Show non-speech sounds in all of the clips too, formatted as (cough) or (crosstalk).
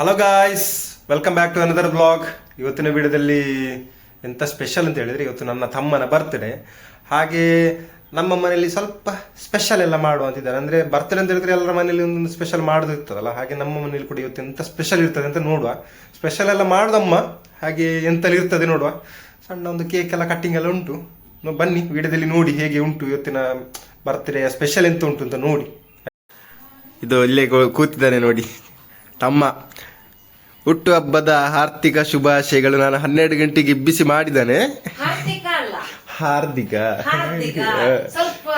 Hello guys welcome back to another blog ಇವತ್ತಿನ ವಿಡಿಯೋದಲ್ಲಿ ಎಂತ ಸ್ಪೆಷಲ್ ಅಂತ ಹೇಳಿದ್ರೆ ಇವತ್ತು ನನ್ನ ತಮ್ಮನ ಬರ್ತ್ಡೇ ಹಾಗೆ ನಮ್ಮ ಮನೆಯಲ್ಲಿ ಸ್ವಲ್ಪ ಸ್ಪೆಷಲ್ ಎಲ್ಲ ಮಾಡುವಂತಿದ್ದಾರೆ ಅಂದ್ರೆ ಬರ್ತ್ಡೇ ಅಂತ ಹೇಳಿದ್ರೆ ಎಲ್ಲರ ಮನೆಯಲ್ಲಿ ಒಂದೊಂದು ಸ್ಪೆಷಲ್ ಮಾಡೋದು ಇರ್ತದಲ್ಲ, ಹಾಗೆ ನಮ್ಮ ಮನೆಯಲ್ಲಿ ಕೂಡ ಇವತ್ತು ಎಂತ ಸ್ಪೆಷಲ್ ಇರ್ತದೆ ಅಂತ ನೋಡುವ. ಸ್ಪೆಷಲ್ ಎಲ್ಲ ಮಾಡೋದಮ್ಮ, ಹಾಗೆ ಎಂತಲ್ಲಿ ಇರ್ತದೆ ನೋಡುವ. ಸಣ್ಣ ಒಂದು ಕೇಕ್ ಎಲ್ಲ ಕಟ್ಟಿಂಗ್ ಎಲ್ಲ ಉಂಟು. ಬನ್ನಿ, ವಿಡಿಯೋದಲ್ಲಿ ನೋಡಿ ಹೇಗೆ ಉಂಟು ಇವತ್ತಿನ ಬರ್ತ್ಡೇ ಸ್ಪೆಷಲ್ ಎಂತ ಉಂಟು ಅಂತ ನೋಡಿ. ಇದು ಇಲ್ಲೇ ಕೂತಿದ್ದಾನೆ ನೋಡಿ. ತಮ್ಮ. ಹುಟ್ಟು ಹಬ್ಬದ ಆರ್ಥಿಕ ಶುಭಾಶಯಗಳು ನಾನು ಹನ್ನೆರಡು ಗಂಟೆಗೆ ಇಬ್ಬಿಸಿ ಮಾಡಿದ್ದಾನೆ. ಹಾರ್ದಿಕ ಹಾರ್ದಿಕ. ಹಾರ್ದಿಕ.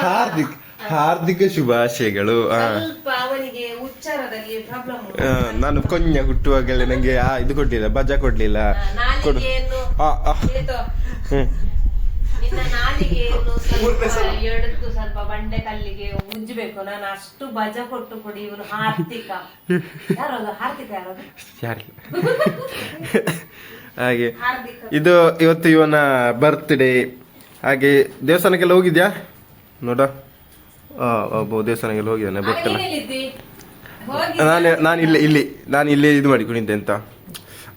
ಹಾರ್ದಿಕ ಹಾರ್ದಿಕ ಶುಭಾಶಯಗಳು. ನಾನು ಕೊನ್ಯ ಹುಟ್ಟುವಾಗಲೇ ನಂಗೆ ಆ ಇದು ಕೊಡ್ಲಿಲ್ಲ ಬಜಾ ಕೊಡ್ಲಿಲ್ಲ. ಕೊಡು. ನಾಲಿಗೆಯನ್ನು ಸ್ವಲ್ಪ ಬಂಡೆ ಕಲ್ಲಿಗೆ ಉಜ್ಜಬೇಕು. ನಾನು ಅಷ್ಟು ಬಜ ಕೊಟ್ಟು ಕೊಡಿ ಇವನು (laughs) ಹಾರ್ದಿಕ ಯಾರದು? ಹಾರ್ದಿಕ ಯಾರದು? ಹಾಗೆ ಇದು ಇವತ್ತು ಇವನ ಬರ್ತ್ಡೇ ಹಾಗೆ ದೇವಸ್ಥಾನಕ್ಕೆಲ್ಲ ಹೋಗಿದ್ಯಾ? ನೋಡ. ಒಬ್ಬ ದೇವಸ್ಥಾನಕ್ಕೆಲ್ಲ ಹೋಗಿದ್ದಾನೆ ಬರ್ತಲ್ಲ ಹೋಗಿ ನಾನು ನಾನು ಇಲ್ಲೇ ಇಲ್ಲಿ ನಾನು ಇಲ್ಲೇ ಇದು ಮಾಡಿಕೊಂಡಿದ್ದೆ ಅಂತ.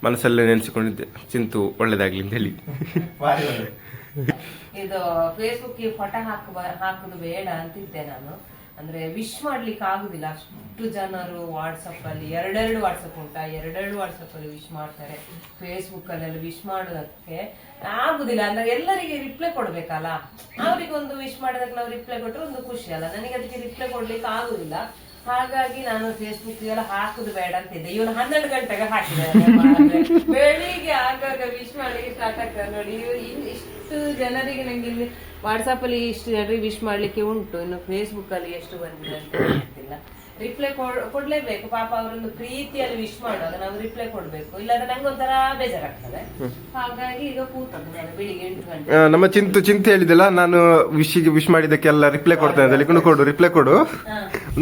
ಮನಸ್ಸಲ್ಲೇ ನೆನೆಸಿಕೊಂಡಿದ್ದೆ. ಚಿಂತು ಒಳ್ಳೇದಾಗ್ಲಿ ಅಂತ ಹೇಳಿ. (laughs) ಇದು ಫೇಸ್ಬುಕ್ ಫೋಟೋ ಹಾಕುವ, ಹಾಕುದು ಬೇಡ ಅಂತಿದ್ದೆ ನಾನು. ಅಂದ್ರೆ ವಿಶ್ ಮಾಡ್ಲಿಕ್ಕೆ ಆಗುದಿಲ್ಲ. ಅಷ್ಟು ಜನರು ವಾಟ್ಸಪ್ ಅಲ್ಲಿ ಎರಡೆರಡು ವಾಟ್ಸಪ್ ಉಂಟಾ? ಎರಡೆರಡು ವಾಟ್ಸಪ್ ಅಲ್ಲಿ ವಿಶ್ ಮಾಡ್ತಾರೆ. ಫೇಸ್ಬುಕ್ ಅಲ್ಲೆಲ್ಲ ವಿಶ್ ಮಾಡೋದಕ್ಕೆ ಆಗುದಿಲ್ಲ. ಅಂದ್ರೆ ಎಲ್ಲರಿಗೆ ರಿಪ್ಲೈ ಕೊಡ್ಬೇಕಲ್ಲ? ಅವ್ರಿಗೆ ಒಂದು ವಿಶ್ ಮಾಡೋದಕ್ಕೆ ನಾವು ರಿಪ್ಲೈ ಕೊಟ್ಟರೆ ಒಂದು ಖುಷಿ ಅಲ್ಲ. ನನಗೆ ಅದಕ್ಕೆ ರಿಪ್ಲೈ ಕೊಡ್ಲಿಕ್ಕೆ ಆಗುದಿಲ್ಲ. ಹಾಗಾಗಿ ನಾನು ಫೇಸ್ಬುಕ್ ಎಲ್ಲ ಹಾಕುದು ಬೇಡ ಅಂತಿದ್ದೆ. ಇವನು ಹನ್ನೆರಡು ಗಂಟೆಗೆ ಹಾಕಿದ್ದಾರೆ. ಬೆಳಿಗ್ಗೆ ಆಗಾಗ ವಿಶ್ ಮಾಡ್ಲಿಕ್ಕೆ ಸ್ಟಾರ್ಟ್ ನೋಡಿ. ಇವ್ರು ಇನ್- ಇಷ್ಟು ಜನರಿಗೆ ನಂಗೆ ಇಲ್ಲಿ ವಾಟ್ಸಪ್ ಅಲ್ಲಿ ಇಷ್ಟು ಜನರಿಗೆ ವಿಶ್ ಮಾಡ್ಲಿಕ್ಕೆ ಉಂಟು. ಇನ್ನು ಫೇಸ್ಬುಕ್ ಅಲ್ಲಿ ಎಷ್ಟು ಬಂದಿದೆ ಅಂತ ಗೊತ್ತಿಲ್ಲ. ರಿಪ್ಲೈ ಕೊಡ್ಲೇಬೇಕು. ಪಾಪ ಅವರೊಂದು ಪ್ರೀತಿಯಲ್ಲಿ ವಿಶ್ ಮಾಡುವಾಗ ನಾವು ರಿಪ್ಲೈ ಕೊಡ್ಬೇಕು. ಇಲ್ಲಾಂದ್ರೆ ನಂಗೆ ಒಂಥರ ಬೇಜಾರಾಗ್ತದೆ. ಹಾಗಾಗಿ ಈಗ ಕೂತದ್ದು ನಾನು ಬೆಳಿಗ್ಗೆ ಎಂಟು ಗಂಟೆ. ನಮ್ಮ ಚಿಂತು ಚಿಂತೆ ಹೇಳಿದಲ್ಲ ನಾನು ವಿಶ್ ವಿಶ್ ಮಾಡಿದ್ದಕ್ಕೆಲ್ಲ ರಿಪ್ಲೈ ಕೊಡ್ತೇನೆ ಹೇಳಿ. ಕೊಡು, ಕೊಡು ರಿಪ್ಲೈ ಕೊಡು.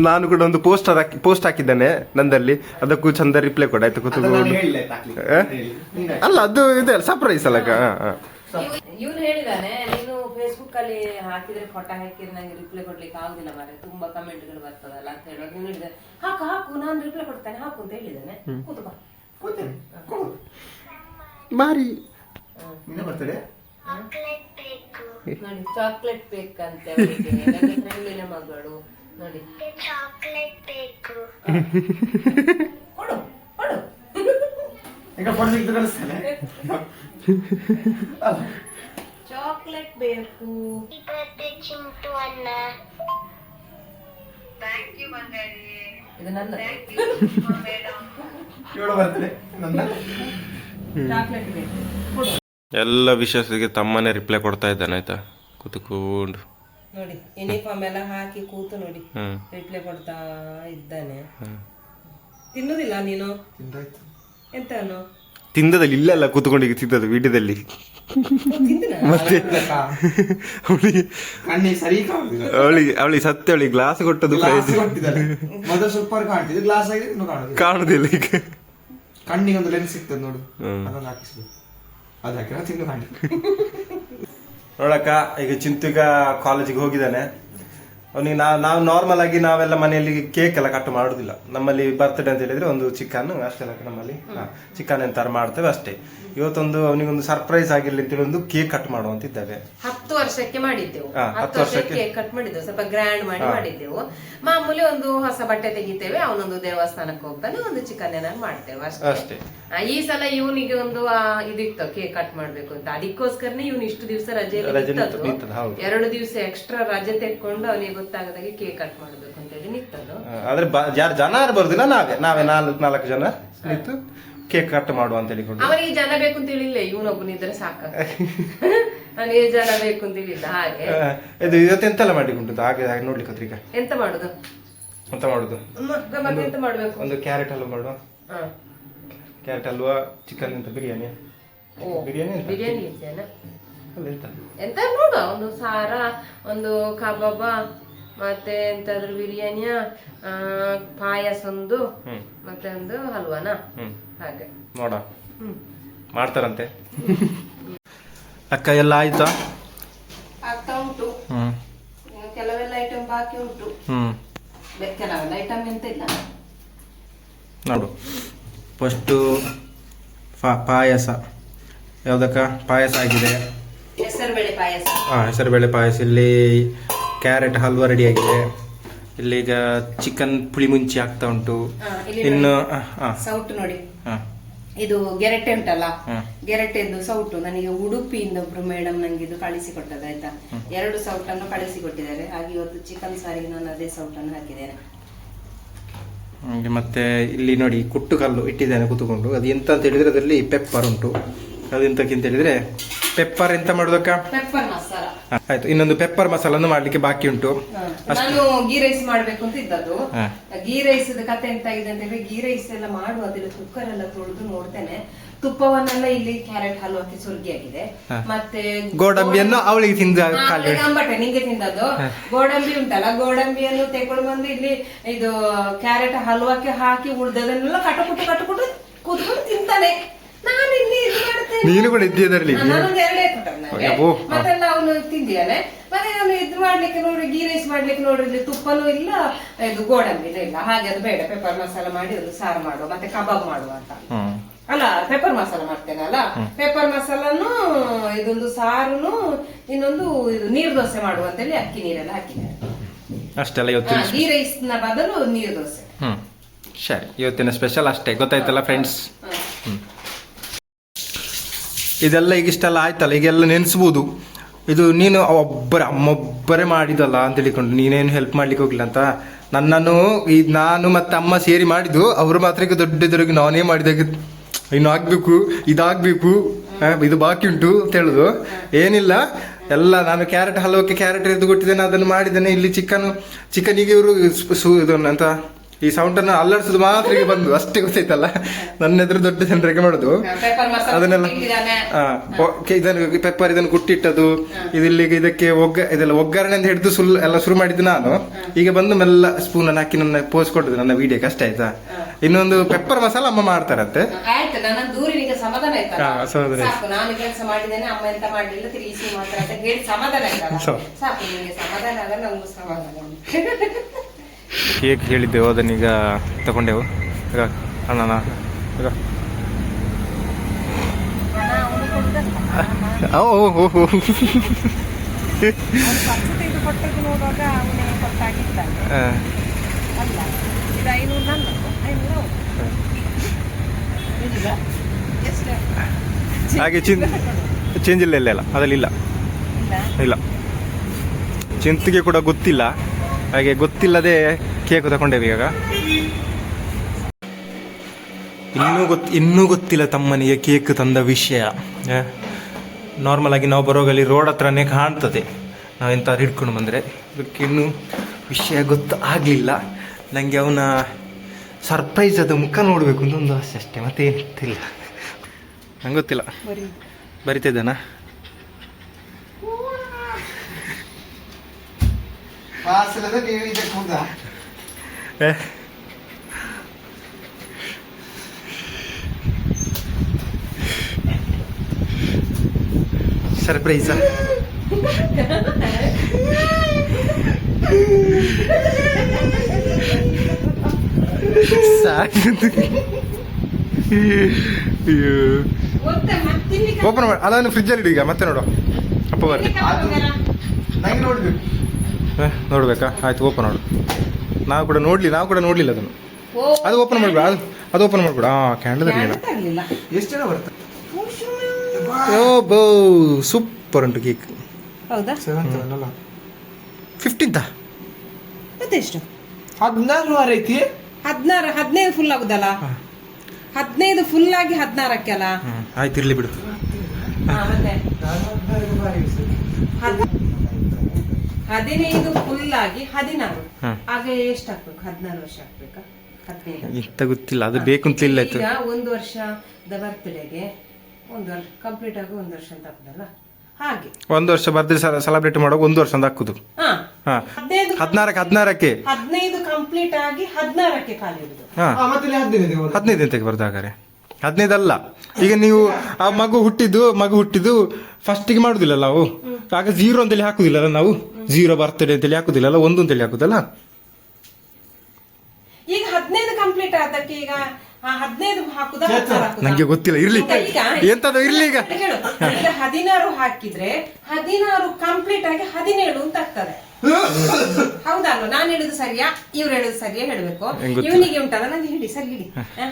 ನಾನು ಕೂಡ ಒಂದು ಪೋಸ್ಟ್ ಹಾಕಿ ಪೋಸ್ಟ್ ಹಾಕಿದ್ದೇನೆ ನಂದಲ್ಲಿ. ಅದಕ್ಕೂ ಚಂದ ರಿಪ್ಲೈ ಕೊಡು. ಆಯ್ತು ಕೂತ್ಕೊಂಡು ಅಲ್ಲ ಅದು ಇದೆ ಸರ್ಪ್ರೈಸ್ ಅಲ್ಲ. ಇವ್ನು ಹೇಳಿದಾನೆ ನೀನು ಫೇಸ್ಬುಕ್ ಅಲ್ಲಿ ಹಾಕಿದ್ರೆ ಫೋಟೋ ಹಾಕಿದ್ರೆ ನಂಗೆ ರಿಪ್ಲೈ ಕೊಡ್ಲಿಕ್ಕೆ ಆಗುದಿಲ್ಲ ಮಾರೆ ತುಂಬಾ ಕಮೆಂಟ್ಗಳು ಬರ್ತದಲ್ಲ ಅಂತ ಹೇಳುವಾಗ ನೀನು ಹೇಳಿದೆ ಹಾಕು ಹಾಕು ನಾನು ರಿಪ್ಲೈ ಕೊಡ್ತೇನೆ ಹಾಕು ಅಂತ ಹೇಳಿದಾನೆ. ಕೂತು ಬಾ. ಬಾರಿ ನೋಡಿ ಚಾಕ್ಲೇಟ್ ಬೇಕು ಅಂತ ನನ್ನ ಮಗಳು. ನೋಡಿ. ಚಾಕ್ಲೇಟ್ ಬೇಕು. ಕೊಡು ಕೊಡು. (laughs) (laughs) ಚಾಕ್ಲೇಟ್ ಬೇಕು. ಚಿಂಟು ಅಣ್ಣ ಇದು ನನ್ನ. ಚಾಕ್ಲೇಟ್ ಬೇಕು. ಕೊಡು ಎಲ್ಲ ವಿಷಯಕ್ಕೆ ತಮ್ಮನೇ ರಿಪ್ಲೈ ಕೊಡ್ತಾ ಇದ್ದಾನೆ ಆಯ್ತಾ? ಕೂತ್ಕೊಂಡು. ನೋಡಿ ಯೂನಿಫಾರ್ಮ್ ಎಲ್ಲ ಹಾಕಿ ಕೂತು ನೋಡಿ. ರಿಪ್ಲೈ ಕೊಡ್ತಾ ಇದ್ದಾನೆ. ತಿನ್ನುದಿಲ್ಲ ನೀನು? ಎಂತನು ತಿಂದದಲ್ಲಿ ಇಲ್ಲೆಲ್ಲ ಕೂತ್ಕೊಂಡಿಗೆ ತಿಂದದ್ದು ವಿಡಿಯೋದಲ್ಲಿ. ಮತ್ತೆ ಅವಳಿಗೆ ಕಣ್ಣಿಗೆ ಸರಿ ಕಾಣುದಿಲ್ಲ. ಅವಳಿಗೆ ಅವಳಿಗೆ ಸತ್ಯ ಅವಳಿಗೆ ಗ್ಲಾಸ್ ಕೊಟ್ಟದ್ದು ಪ್ರೈಸ್ ಮೊದಲು ಸೂಪರ್ ಗ್ಲಾಸ್ ಆಗಿದೆ ಇನ್ನು ಕಾಣುದಿಲ್ಲ. ಕಾಣುದಿಲ್ಲ ಈಗ. ಕಣ್ಣಿಗೆ ಒಂದು ಲೆನ್ಸ್ ಸಿಗ್ತದೆ ನೋಡು. ಅದನ್ನ ಹಾಕಿಸ್ಬೇಕು. ಅದು ಹಾಕಿದ್ರೆ ತಿಂದು ಕಾಣಿ ನೋಡಕ್ಕ ಈಗ ಚಿಂತಿಕ ಕಾಲೇಜಿಗೆ ಹೋಗಿದ್ದಾನೆ. ಅವನಿಗೆ ನಾವು ನಾವು ನಾರ್ಮಲ್ ಆಗಿ ನಾವೆಲ್ಲ ಮನೆಯಲ್ಲಿ ಕೇಕ್ ಎಲ್ಲ ಕಟ್ ಮಾಡುದಿಲ್ಲ. ನಮ್ಮಲ್ಲಿ ಬರ್ತ್ಡೇ ಅಂತ ಹೇಳಿದ್ರೆ ಒಂದು ಚಿಕನ್ ಅಷ್ಟೆಲ್ಲ ನಮ್ಮಲ್ಲಿ. ಚಿಕನ್ ಎಂತಾರು ಮಾಡ್ತೇವೆ ಅಷ್ಟೇ. ಇವತ್ತೊಂದು ಅವನಿಗೊಂದು ಸರ್ಪ್ರೈಸ್ ಆಗಿರ್ಲಿ ಅಂತೇಳಿ ಒಂದು ಕೇಕ್ ಕಟ್ ಮಾಡುವಂತಿದ್ದಾವೆ ಹತ್ತು ವರ್ಷಕ್ಕೆ ಮಾಡಿದ್ದೆವು. ಹಾ, ಹತ್ತು ಹತ್ತು ವರ್ಷಕ್ಕೆ ಕೇಕ್ ಕಟ್ ಮಾಡಿದ್ದೆವು. ಸ್ವಲ್ಪ ಗ್ರ್ಯಾಂಡ್ ಮಾಡಿ ಮಾಡಿದ್ದೆವು. ಮಾಮೂಲಿ ಒಂದು ಹೊಸ ಬಟ್ಟೆ ತೆಗಿತೇವೆ. ಅವನೊಂದು ದೇವಸ್ಥಾನಕ್ಕೆ ಹೋಗ್ತಾನೆ ಒಂದು ಚಿಕನ್ ಏನಾದ್ರು ಮಾಡ್ತೇವೆ ಅಷ್ಟೇ. ಅಷ್ಟೇ. ಆ, ಈ ಸಲ ಇವನಿಗೆ ಒಂದು ಆ, ಇದಿತ್ತು ಕೇಕ್ ಕಟ್ ಮಾಡ್ಬೇಕು ಅಂತ. ಅದಕ್ಕೋಸ್ಕರನೇ ಇವನು ಇಷ್ಟು ದಿವಸ ರಜೆ ನಿಂತು- ನಿಂತದ್ದು. ನಿಂತದ್ದು, ಹೌದು. ಎರಡು ದಿವಸ ಎಕ್ಸ್ಟ್ರಾ ರಜೆ ತೆಕ್ಕೊಂಡು ಅವನಿಗೆ ಗೊತ್ತಾಗದಾಗೆ ಕೇಕ್ ಕಟ್ ಮಾಡ್ಬೇಕು ಅಂತ ಹೇಳಿ ನಿಂತದ್ದು. ಆ, ಆದ್ರೆ ಬ- ಯಾರು ಜನ ಯಾರು ಬರುದಿಲ್ಲ ನಾವೇ. ನಾವೇ ನಾಲ್ಕು ನಾಲ್ಕು ಜನ ನಿಂತು. ಕೇಕ್ ಕಟ್ ಮಾಡುವ ಅಂತ ಹೇಳಿಕೊಂಡು. ಅವನಿಗೆ ಜನ ಬೇಕು ಅಂತ ಹೇಳಿಲ್ಲ ಇವನೊಬ್ಬನಿದ್ರೆ ಸಾಕ. (laughs) ನನಗೆ ಜನ ಬೇಕು ಅಂತ ಹೇಳಿಲ್ಲ ಹಾಗೆ. ಇದು ಇದು ಇವತ್ತೆಂತೆಲ್ಲ ಮಾಡಿಕೊಂಡು ಹಾಗೆ ಹಾಗೆ ನೋಡ್ಲಿಕ್ಕೆ ಹತ್ರ ಈಗ. ಎಂತ ಮಾಡುದು? ಎಂತ ಮಾಡುದು? ಮತ್ತೆ ಎಂತ ಮಾಡ್ಬೇಕು? ಒಂದು ಕ್ಯಾರೆಟ್ ಹಲ್ವಾ ಮಾಡುವ? ಕ್ಯಾರೆಟ್ ಹಲ್ವಾ ಚಿಕನ್ ಅಂತ ಬಿರಿಯಾನಿ. ಬಿರಿಯಾನಿ? ಬಿರಿಯಾನಿ ಇದೆಯಲ್ಲ ಅಲ್ಲ ಎಂತ? ಎಂತ ನೋಡು ಒಂದು ಸಾರ ಒಂದು ಕಬಾಬ ಮತ್ತೆ ಎಂತಾದ್ರೂ ಬಿರಿಯಾನಿಯ ಆ, ಪಾಯಸ ಒಂದು ಮತ್ತೆ ಒಂದು ಹಲ್ವಾನ. ಹಾಗೆ. ನೋಡ ಹ್ಮ್. ಮಾಡ್ತಾರಂತೆ. ಅಕ್ಕ ಎಲ್ಲ ಆಯ್ತಾ? ಆಗ್ತಾ ಉಂಟು. ಕೆಲವೆಲ್ಲ ಐಟಮ್ ಬಾಕಿ ಉಂಟು. ಕೆಲವೆಲ್ಲ ಐಟಮ್ ಎಂತ ಇಲ್ಲ. ನೋಡು. ಫಸ್ಟ್ ಪಾಯಸ. ಯಾವ್ದಕ್ಕ? ಪಾಯಸ ಆಗಿದೆ. ಹೆಸರುಬೇಳೆ ಪಾಯಸ. ಹಾಂ ಹೆಸರುಬೇಳೆ ಪಾಯಸ. ಇಲ್ಲಿ ಕ್ಯಾರೆಟ್ ಹಲ್ವಾ ರೆಡಿ ಆಗಿದೆ. ಇಲ್ಲಿ ಈಗ ಚಿಕನ್ ಪುಳಿ ಮುಂಚಿ ಆಗ್ತಾ ಉಂಟು. ಇನ್ನು ಸೌಟ್ ನೋಡಿ. ಇದು ಗೆರೆಟೆ ಉಂಟಲ್ಲ? ಗೆರೆಟೆ ಗೆರಟೆದ್ದು ಸೌಟು ನನಗೆ ಉಡುಪಿಯಿಂದ ಒಬ್ರು ಮೇಡಮ್ ನಂಗೆ ಇದು ಕಳಿಸಿ ಕೊಟ್ಟದ್ದು ಆಯ್ತಾ? ಎರಡು ಸೌಟನ್ನು ಕಳಿಸಿ ಕೊಟ್ಟಿದ್ದಾರೆ. ಹಾಗೆ ಇವತ್ತು ಚಿಕನ್ ಸಾರಿಗೆ ನಾನು ಅದೇ ಸೌಟನ್ನು ಹಾಕಿದ್ದೇನೆ. ಮತ್ತೆ ಇಲ್ಲಿ ನೋಡಿ ಕುಟ್ಟು ಕಲ್ಲು ಇಟ್ಟಿದ್ದೇನೆ ಕೂತ್ಕೊಂಡು. ಅದು ಎಂತ ಅಂತ ಹೇಳಿದ್ರೆ ಅದರಲ್ಲಿ ಪೆಪ್ಪರ್ ಉಂಟು. ಅದೆಂತಕ್ಕಿಂತ ಹೇಳಿದ್ರೆ ಪೆಪ್ಪರ್ ಎಂತ ಮಾಡೋದಕ್ಕ? ಪೆಪ್ಪರ್ ಮಸಾಲ ಆಯ್ತು. ಇನ್ನೊಂದು ಪೆಪ್ಪರ್ ಮಸಾಲನ್ನು ಮಾಡ್ಲಿಕ್ಕೆ ಬಾಕಿ ಉಂಟು. ನಾನು ಗೀ ರೈಸ್ ಮಾಡ್ಬೇಕು ಅಂತ ಇದ್ದದ್ದು. ಗೀ ರೈಸ್ ಕತೆ ಎಂತ ಇದೆ ಅಂತ ಹೇಳಿ ಗೀ ರೈಸ್ ಎಲ್ಲ ಮಾಡುವ ಕುಕ್ಕರ್ ಎಲ್ಲ ತೊಳೆದು ನೋಡ್ತೇನೆ. ತುಪ್ಪವನ್ನೆಲ್ಲ ಇಲ್ಲಿ ಕ್ಯಾರೆಟ್ ಹಲ್ವಾಕ್ಕೆ ಸುರ್ಗಿ ಆಗಿದೆ ಮತ್ತೆ ಗೋಡಂಬಿಯನ್ನು ಅವಳಿಗೆ ತಿಂದ ಅಂಬಟೆ ನಿಂಗೆ ತಿಂದದ್ದು. ಗೋಡಂಬಿ ಉಂಟಲ್ಲ ಗೋಡಂಬಿಯನ್ನು ತೆಕೊಂಡು ಬಂದು ಇಲ್ಲಿ ಇದು ಕ್ಯಾರೆಟ್ ಹಲ್ವಾಕ್ಕೆ ಹಾಕಿ ಉಳ್ದದನ್ನೆಲ್ಲ ಕಟ್ಟಕೊಟ್ಟು ಕಟ್ಟಕೊಟ್ಟು ಕೂತ್ಕೊಂಡು ತಿಂತಾನೆ. ನಾನು ಇಲ್ಲಿ ನೀನು ಕೂಡ ಇದ್ದೀಯ ಅದರಲ್ಲಿ. ಅಬ್ಬೋ. ಮತ್ತೆಲ್ಲ ಅವನು ತಿಂದಿಯಾನೆ ಮತ್ತೆ ನಾನು ಇದು ಮಾಡ್ಲಿಕ್ಕೆ ನೋಡಿ ಗೀ ರೈಸ್ ಮಾಡ್ಲಿಕ್ಕೆ ಇಲ್ಲಿ ತುಪ್ಪನೂ ಇಲ್ಲ ಇದು ಗೋಡಂಬಿನೂ ಇಲ್ಲ ಹಾಗೆ ಅದು ಬೇಡ ಪೆಪ್ಪರ್ ಮಸಾಲ ಮಾಡಿ ಒಂದು ಸಾರು ಮಾಡುವ ಮತ್ತೆ ಕಬಾಬ್ ಮಾಡುವ ಅಂತ. ಹ್ಮ್. ಅಲ್ಲ ಪೆಪ್ಪರ್ ಮಸಾಲ ಮಾಡ್ತೇನೆ ಅಲ್ಲ? ಪೆಪ್ಪರ್ ಮಸಾಲನು ಇದೊಂದು ಸಾರುನು ಇನ್ನೊಂದು ಇದು ನೀರು ದೋಸೆ ಮಾಡುವ ಅಂತೇಳಿ ಅಕ್ಕಿ ನೀರೆಲ್ಲ ಹಾಕಿದ್ದಾರೆ. ಅಷ್ಟೆಲ್ಲ ಇವತ್ತಿನ ಗೀ ರೈಸ್ನ ಬದಲು ನೀರು ದೋಸೆ. ಹ್ಮ್. ಸರಿ ಇವತ್ತಿನ ಸ್ಪೆಷಲ್ ಅಷ್ಟೇ. ಗೊತ್ತಾಯ್ತಲ್ಲ ಫ್ರೆಂಡ್ಸ್ ಹ. ಇದೆಲ್ಲ ಈಗ ಇಷ್ಟೆಲ್ಲ ಆಯ್ತಲ್ಲ, ಈಗೆಲ್ಲ ನೆನೆಸ್ಬೋದು. ಇದು ನೀನು ಒಬ್ಬರ ಅಮ್ಮೊಬ್ಬರೇ ಮಾಡಿದಲ್ಲ ಅಂತ ಹೇಳಿಕೊಂಡು ನೀನೇನು ಹೆಲ್ಪ್ ಮಾಡ್ಲಿಕ್ಕೆ ಹೋಗಿಲ್ಲ ಅಂತ? ನನ್ನನ್ನು ಈ ನಾನು ಮತ್ತೆ ಅಮ್ಮ ಸೇರಿ ಮಾಡಿದ್ದು, ಅವರು ಮಾತ್ರ ಈಗ ದೊಡ್ಡದರಿಗೆ ನಾನೇ ಮಾಡಿದಾಗ ಇನ್ನು ಆಗ್ಬೇಕು, ಇದಾಗ್ಬೇಕು ಇದು ಬಾಕಿ ಉಂಟು ಅಂತ ಹೇಳುದು. ಏನಿಲ್ಲ, ಎಲ್ಲ ನಾನು ಕ್ಯಾರೆಟ್ ಹಲ್ವಕ್ಕೆ ಕ್ಯಾರೆಟ್ ಎದ್ದು ಕೊಟ್ಟಿದ್ದೇನೆ, ಅದನ್ನು ಮಾಡಿದ್ದೇನೆ. ಇಲ್ಲಿ ಚಿಕನ್, ಚಿಕನಿಗೆ ಇವರು ಅಂತ ಈ ಸೌಂಡನ್ನು ಅಲ್ಲಾಡಿಸೋದು ಮಾತ್ರ ಈಗ ಬಂದು ಅಷ್ಟೇ ಗೊತ್ತಾಯ್ತಲ್ಲ. ನನ್ನ ಎದುರು ದೊಡ್ಡ ಜನರಿಗೆ ಮಾಡೋದು. ಅದನ್ನೆಲ್ಲ ಇದನ್ನು ಪೆಪ್ಪರ್ ಇದನ್ನು ಕುಟ್ಟಿಟ್ಟದು ಇದಿಲ್ಲಿಗೆ ಇದಕ್ಕೆ ಒಗ್ಗ ಇದೆಲ್ಲ ಒಗ್ಗರಣೆ ಅಂತ ಹಿಡಿದು ಸುಲ್ ಎಲ್ಲ ಶುರು ಮಾಡಿದ್ದು ನಾನು. ಈಗ ಬಂದು ಮೆಲ್ಲ ಸ್ಪೂನ್ ಅನ್ನು ಹಾಕಿ ನನ್ನ ಪೋಸ್ ಕೊಡುದು ನನ್ನ ವಿಡಿಯೋಗೆ ಅಷ್ಟೇ ಆಯ್ತಾ? ಇನ್ನೊಂದು ಪೆಪ್ಪರ್ ಮಸಾಲ ಅಮ್ಮ ಮಾಡ್ತಾರಂತೆ. ಸಮಾಧಾನ (laughs) ಕೇಕ್ ಹೇಳಿದ್ದೆವು ಅದನ್ನೀಗ ತಗೊಂಡೆವು. ಈಗ ಅಣ್ಣನ ಈಗ. ಹಾಗೆ ಚಿನ್ ಚೇಂಜ್ ಇಲ್ಲ ಇಲ್ಲ ಅದಲ್ಲಿ ಅದ್ರಲ್ಲಿ ಇಲ್ಲ. ಇಲ್ಲ. ಚಿಂತಿಗೆ ಕೂಡ ಗೊತ್ತಿಲ್ಲ. ಹಾಗೆ ಗೊತ್ತಿಲ್ಲದೆ ಕೇಕು ತಗೊಂಡೇವೆ ಈಗ ಇನ್ನೂ ಗೊತ್ತು ಇನ್ನೂ ಗೊತ್ತಿಲ್ಲ ತಮ್ಮನಿಗೆ ಕೇಕ್ ತಂದ ವಿಷಯ. ನಾರ್ಮಲ್ ಆಗಿ ನಾವು ಬರೋಗಲ್ಲಿ ರೋಡ್ ಹತ್ರನೇ ಕಾಣ್ತದೆ. ನಾವು ಎಂತ ಹಿಡ್ಕೊಂಡು ಬಂದರೆ. ಇದಕ್ಕೆ ಇನ್ನೂ ವಿಷಯ ಗೊತ್ತು ಆಗಲಿಲ್ಲ ನನಗೆ ಅವನ ಸರ್ಪ್ರೈಸ್ ಅದು ಮುಖ ನೋಡಬೇಕು ಅಂತ ಒಂದು ಆಸೆ ಅಷ್ಟೇ. ಮತ್ತೆ ಏನಿಲ್ಲ ನಂಗೆ ಗೊತ್ತಿಲ್ಲ. ಬರಿತಿದ್ದಾನಾ ಪಾರ್ಸಲ್ ನೀವು ಇದಕ್ಕೆ ಮುಂದ ಏ ಸರ್ಪ್ರೈಸಾ ಸಾಕು ಅಯ್ಯೋ ಗೊತ್ತಾ? ಮತ್ತಿಲ್ಲಿ ಓಪನ್ ಮಾಡಿ ಅದನ್ನು ಫ್ರಿಜ್ಜಲ್ಲಿ ಇಡು ಈಗ ಮತ್ತೆ ನೋಡು ಅಪ್ಪ ಬರ್ಲಿ ಅದು ನಂಗೆ ನೋಡ್ಬೇಕು ಹ, ನೋಡ್ಬೇಕಾ? ಆಯ್ತು ಓಪನ್ ಮಾಡು ನಾವು ಕೂಡ ನೋಡ್ಲಿ ನಾವು ಕೂಡ ನೋಡ್ಲಿಲ್ಲ ಅದನ್ನು. ಓ, ಅದು ಓಪನ್ ಮಾಡ್ಬಿಡ ಅದು ಅದು ಓಪನ್ ಮಾಡ್ಬಿಡ. ಹಾ ಕ್ಯಾಂಡಲ್ ಇರಲಿಲ್ಲ. ಎಷ್ಟು ಜನ ಬರ್ತಾರೆ? ಓ ಬೋ ಸೂಪರ್ ಉಂಟು ಕೇಕ್ ಹೌದಾ? ಫಿಫ್ಟೀನ್ತಾ ಮತ್ತೆಷ್ಟು ಹದಿನಾರು ವಾರ ಐತಿ? ಹದಿನಾರು ಹದಿನೈದು ಫುಲ್ ಆಗುದಲ್ಲ? ಹದಿನೈದು ಫುಲ್ ಆಗಿ ಹದಿನಾರಕ್ಕೆ ಅಲ್ಲ? ಆಯ್ತು ಇರ್ಲಿ ಬಿಡು. ಹದಿನೈದು ಫುಲ್ ಆಗಿ ಹದಿನಾರು. ಹ್ಮ್. ಆಗ ಎಷ್ಟು ಹಾಕ್ಬೇಕು ಹದಿನಾರು ವರ್ಷ ಹಾಕ್ಬೇಕಾ ಹದಿನೈದು ಎಂತ ಗೊತ್ತಿಲ್ಲ ಅದು ಬೇಕು ಅಂತ ಇಲ್ಲ ಆಯ್ತು ಈಗ ಒಂದು ವರ್ಷದ ಬರ್ತಡೇಗೆ ಒಂದು ವರ್ಷ ಕಂಪ್ಲೀಟ್ ಆಗಿ ಒಂದು ವರ್ಷ ಅಂತ ಹಾಕುದಲ್ಲ ಹಾಗೆ. ಒಂದು ವರ್ಷ ಬರ್ತ್ಡೇ ಸೆಲೆಬ್ರೇಟ್ ಮಾಡೋ ಒಂದು ವರ್ಷ ಅಂತ ಹಾಕುದು. ಹಾ. ಹಾ. ಹದಿನೈದು ಹದಿನಾರಕ್ಕೆ ಹದಿನಾರಕ್ಕೆ. ಹದಿನೈದು ಕಂಪ್ಲೀಟ್ ಆಗಿ ಹದಿನಾರಕ್ಕೆ ಖಾಲಿ ಇರುದು. ಹಾ. ಆ, ಮತ್ತೆ ಇಲ್ಲಿ ಹದಿನೈದು ಹೋದ. ಹದಿನೈದು ಬರ್ದು ಹಾಗಾರೆ ಹದಿನೈದು ಅಲ್ಲ ಈಗ ನೀವು ಆ ಮಗು ಹುಟ್ಟಿದ್ದು ಮಗು ಹುಟ್ಟಿದ್ದು ಫಸ್ಟಿಗೆ ಮಾಡುದಿಲ್ಲ ನಾವು ಆಗ ಜೀರೋ ಅಂತೇಳಿ ಹಾಕುದಿಲ್ಲ ನಾವು? ಜೀರೋ ಬರ್ತ್ಡೇ ಅಂತೇಳಿ ಹಾಕುದಿಲ್ಲ ಒಂದು ಅಂತೇಳಿ ಹಾಕುದಲ್ಲ? ಈಗ ಹದಿನೈದು ಕಂಪ್ಲೀಟ್ ಆದಕ್ಕೆ ಈಗ ಹದಿನೈದು ಹಾಕುದಾ ನಂಗೆ ಗೊತ್ತಿಲ್ಲ, ಇರ್ಲಿ. ಎಂತದ ಇರ್ಲಿ. ಈಗ. ಹದಿನಾರು ಹಾಕಿದ್ರೆ ಹದಿನಾರು ಕಂಪ್ಲೀಟ್ ಆಗಿ ಹದಿನೇಳು ಅಂತ ಆಗ್ತದೆ. (laughs) ಹೌದಲ್ವ? ನಾನು ಹೇಳುದು ಸರಿಯಾ? ಇವ್ರು ಹೇಳುದು ಸರಿಯಾ ಹೇಳ್ಬೇಕು? ಇವನಿಗೆ ಉಂಟಲ್ಲ? ನಾನು ಹೇಳಿ ಸರಿ ಹೇಳಿ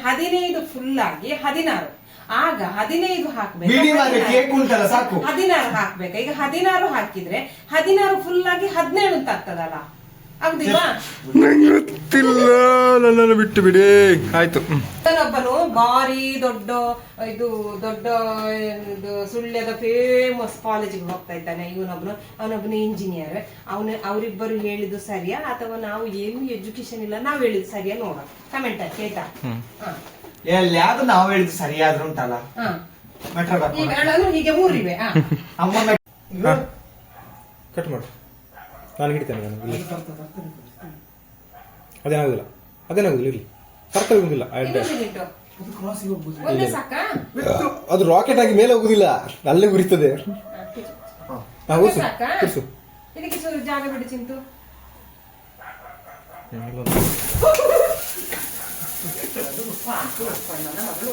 ಹದಿನೈದು ಫುಲ್ ಆಗಿ ಹದಿನಾರು. ಆಗ ಹದಿನೈದು ಹಾಕ್ಬೇಕು. ಹದಿನಾರು. ಉಂಟಲ್ಲ, ಸಾಕು. ಹದಿನಾರು ಹಾಕ್ಬೇಕು. ಈಗ ಹದಿನಾರು ಹಾಕಿದ್ರೆ ಹದಿನಾರು ಫುಲ್ ಆಗಿ ಹದಿನೇಳು ಅಂತ ಆಗ್ತದಲ್ಲ? ನಂಗೆ ಗೊತ್ತಿಲ್ಲ. ನನ್ನನ್ನು ಬಿಟ್ಟು ಬಿಡಿ. ಆಯ್ತು. ಒಬ್ಬನು ಭಾರಿ ದೊಡ್ಡ ಇದು ದೊಡ್ಡ ಇದು ಸುಳ್ಯದ ಫೇಮಸ್ ಕಾಲೇಜಿಗೆ ಹೋಗ್ತಾ ಇದ್ದಾನೆ. ಇವನೊಬ್ನು ಅವನೊಬ್ನು ಇಂಜಿನಿಯರ್ ಅವನು ಅವರಿಬ್ಬರು ಹೇಳಿದ್ದು ಸರಿಯಾ? ಅಥವಾ ನಾವು ಏನು ಎಜುಕೇಶನ್ ಇಲ್ಲ ನಾವು ಹೇಳಿದ್ ಸರಿಯಾ? ನೋಡ ಕಮೆಂಟ್ ಹಾಕಿ ಆಯ್ತಾ ಹ. ಎಲ್ಲಿ ಯಾವ್ದು ನಾವು ಹೇಳಿದ್ದು ಸರಿಯಾದ್ರೂ ಉಂಟಲ್ಲ? ಹೀಗೆ ಮೂರಿವೆ. ಅಮ್ಮ ಹಾ. ಕಟ್ ಮಾಡು. ನಾನು ಹಿಡಿತೇನೆ ನಾನು ಇಲ್ಲಿ. ಅದೇನಾಗುದಿಲ್ಲ. ಅದೇನಾಗುದಿಲ್ಲ ಇರ್ಲಿ. ಸರ್ಕಲ್ ಹೋಗುದಿಲ್ಲ ಅದು ರಾಕೆಟ್ ಆಗಿ ಮೇಲೆ ಹೋಗುದಿಲ್ಲ. ಅಲ್ಲೇ ಉರಿತದೆ. ಜಾಗ ಬಿಡು ಚಿಂತು (laughs) ಹ್ಮ್, ಇಲ್ಲೊಂದು. ಸಾಕು, ನನ್ನ ಮಗಳು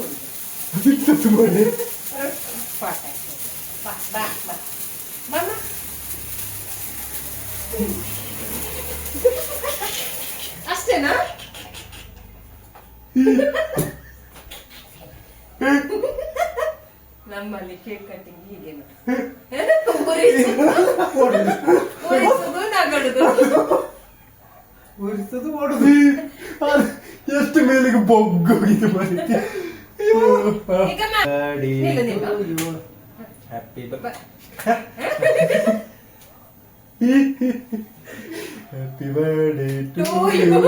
ಪಾಠ ಆಯ್ತು. ಬಾ, ಬಾ, ಬಾ. ಬಮ್ಮ. ಅಷ್ಟೇನಾ? ನಮ್ಮಲ್ಲಿ ಕೇಕ್ ಕಟ್ಟಿಂಗ್ ಹೀಗೆ ಉರಿಸುದು ನಗಡುದು. ಉರಿಸೋದು ಎಷ್ಟು ಮೇಲಿಗೆ ಬೊಗ್ಗೋಗಿದ್ದು ಬರೀತಿ. ಹ್ಯಾಪಿ ಬ- happy birthday to To you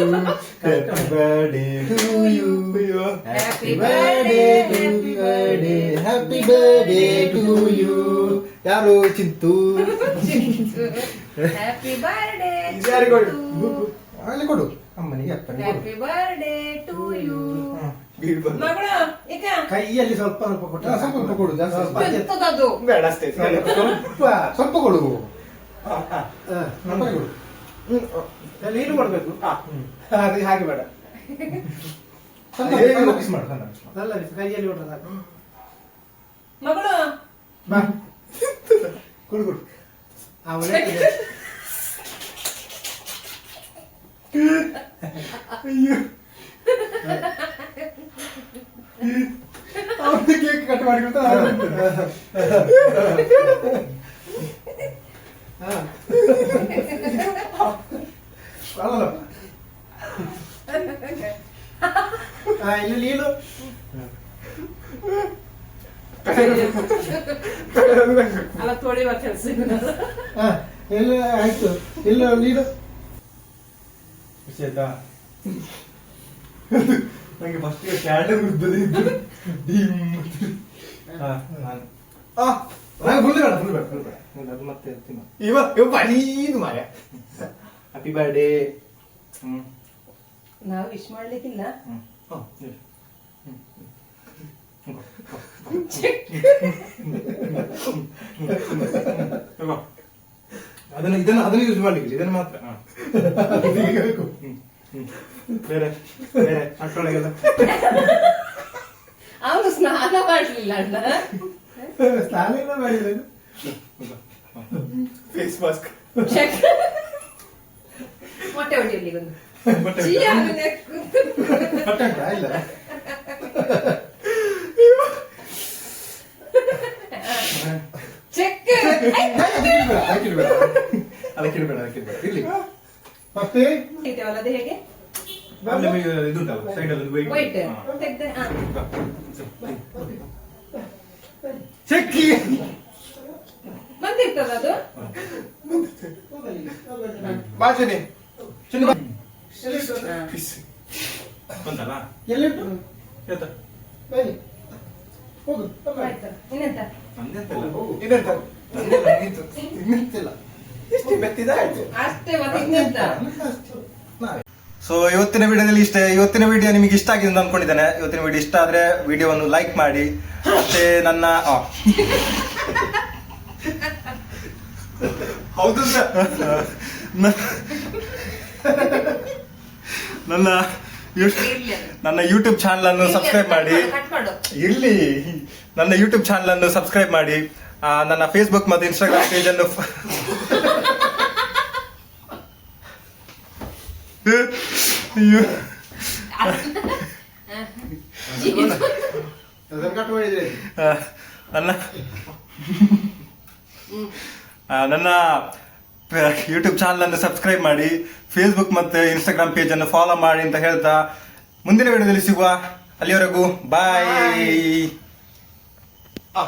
happy birthday to you happy birthday happy birthday happy birthday to you ಯಾರು ಚಿಂತು ಹ್ಯಾಪಿ ಬರ್ಡೇ ಯಾರಿಗೆ ಅಲ್ಲಿ ಕೊಡು. ಅಮ್ಮನಿಗೆ ಅಪ್ಪನಿಗೆ ಹ್ಯಾಪಿ ಬರ್ಡೇ ಟು ಯು ಕೈಯಲ್ಲಿ ಸ್ವಲ್ಪ ಸ್ವಲ್ಪ ಕೊಟ್ಟ ಸ್ವಲ್ಪ ಕೊಡು, ಸ್ವಲ್ಪ ಬೇಡ ಅಷ್ಟೇ. ಸ್ವಲ್ಪ ಕೊಡು. ನೀನು ಮಾಡ್ಬೇಕು ಅದು ಹಾಗೆ ಬೇಡ ಸಣ್ಣ ಹೇಗೆ? ಸಣ್ಣ piece ಮಾಡು, ಸಣ್ಣ piece ಮಾಡು. ಅಲ್ಲ ಕೈಯಲ್ಲಿ ಹೊಡೆದ ಮಗಳು ಬಾ ಕೊಡು ಕೊಡು ಅವನೇ ಅಯ್ಯೋ ಅವ್ನು ಕೇಕ್ ಕಟ್ ಮಾಡಿಬಿಟ್ಟು ಇಲ್ಲಿ ಅಲ್ಲ ತೊಳೆಯುವ ಕೆಲಸ ಹಾ, ಎಲ್ಲ ಆಯ್ತು ಇಲ್ಲ ನೀನು ಖುಷಿ ಆಯ್ತಾ ನಂಗೆ ಫಸ್ಟ್ ಸ್ಟ್ಯಾಂಡ್ ಉದ್ದದೇ ಇದ್ದು ಹಾ ನಾನು ಆ, ಫುಲ್ ಬೇಡ ಫುಲ್ ಬೇಡ ಫುಲ್ ಬೇಡ ಇಲ್ಲ, ಅದು ಮತ್ತೆ ತಿನ್ನು ಇವ ಇವ ಬಲೀದು ಮಾಯ ಹ್ಯಾಪಿ ಬರ್ಡೇ ಹ್ಮ್ ನಾವು ವಿಶ್ ಮಾಡ್ಲಿಕ್ಕಿಲ್ಲ ಹ್ಮ್ ಹ್ಮ್ ಹೇಳು. ತಗೋ. ಅದನ್ನ ಇದನ್ನ ಅದನ್ನ ಯೂಸ್ ಮಾಡ್ಲಿಕ್ಕೆ ಇದನ್ನ ಮಾತ್ರ ಹಾ. ಹ್ಮ್, ಹ್ಮ್. ಬೇರೆ ಬೇರೆ ಅಷ್ಟೊಳಗೆಲ್ಲ ಅವನು ಸ್ನಾನ ಮಾಡ್ಲಿಲ್ಲ ಅಣ್ಣ ಸ್ನಾನ ಎಲ್ಲ ಮಾಡಿದ ಫೇಸ್ ಮಾಸ್ಕ್ ಚೆಕ್ ಮೊಟ್ಟೆ ಹೊಡಿಯಲ್ಲಿ ಒಂದು ಮೊಟ್ಟೆ ಚೀ ಅದನ್ನೇ ಹೊಟ್ಟೆ ಉಂಟಾ? ಇಲ್ಲ ಚೆಕ್ ಅದಕ್ಕಿಡ್ಬೇಡ ಅದಕ್ಕಿಡ್ಬೇಡ ಅದಕ್ಕಿಡ್ಬೇಡ ಇರ್ಲಿ ಮತ್ತೆ? ಇದ್ದೇವಲ್ಲ ಅದು ಹೇಗೆ? ಅಲ್ಲೇ ಬೈ- ಇದುಂಟಲ್ಲ ಸೈಡ್ ಅಲ್ಲಿ ವೈಟ್ ತೆಗ್ದೆ ಚೆಕ್ಕಿ ಬಂದಿರ್ತದ ಅದು? ಬಾಚನೆ ಚಿನ್ನ. ಬಾ. ಹಾ. Peace. ಬಂತಲ್ಲ? ಎಲ್ಲಿಟ್ಟು? ಹೇಳ್ತಾ. ಬನ್ನಿ. ಹೋಗು ಆಯ್ತು. ಇನ್ನೆಂತ? ನಂದೆಂತಲ್ಲ ಇದೆಂತ ನಂದೆಲ್ಲ ನಿಂತು. ನಿಂತಿಲ್ಲ ಇಷ್ಟು ಮೆತ್ತಿದ ಆಯ್ತು. ಅಷ್ಟೇ ಮತ್ತೆ ಇನ್ನೆಂತ? ಸೊ ಇವತ್ತಿನ ವಿಡಿಯೋದಲ್ಲಿ ಇಷ್ಟೇ ಇವತ್ತಿನ ವಿಡಿಯೋ ನಿಮಗೆ ಇಷ್ಟ ಆಗಿದೆ ಅಂತ ಅನ್ಕೊಂಡಿದ್ದೇನೆ. ಇವತ್ತಿನ ವಿಡಿಯೋ ಇಷ್ಟ ಆದ್ರೆ ವಿಡಿಯೋವನ್ನು ಲೈಕ್ ಮಾಡಿ. ಮತ್ತೆ ನನ್ನ ಆ. ಹೌದು ನನ್ನ. ನನ್ನ ಯೂಟ್ಯೂಬ್ ಚಾನಲ್ ಅನ್ನು ಸಬ್ಸ್ಕ್ರೈಬ್ ಮಾಡಿ. ಇರ್ಲಿ. ನನ್ನ ಯೂಟ್ಯೂಬ್ ಚಾನಲ್ ಅನ್ನು ಸಬ್ಸ್ಕ್ರೈಬ್ ಮಾಡಿ. ನನ್ನ ಫೇಸ್ಬುಕ್ ಮತ್ತು ಇನ್ಸ್ಟಾಗ್ರಾಮ್ ಪೇಜ್ ಅನ್ನು ನನ್ನ ನನ್ನ ಯೂಟ್ಯೂಬ್ ಚಾನಲ್ ಅನ್ನು ಸಬ್ಸ್ಕ್ರೈಬ್ ಮಾಡಿ ಫೇಸ್ಬುಕ್ ಮತ್ತು ಇನ್ಸ್ಟಾಗ್ರಾಮ್ ಪೇಜ್ ಅನ್ನು ಫಾಲೋ ಮಾಡಿ ಅಂತ ಹೇಳ್ತಾ ಮುಂದಿನ ವಿಡಿಯೋದಲ್ಲಿ ಸಿಗುವ ಅಲ್ಲಿವರೆಗೂ ಬಾಯ್ ಆ.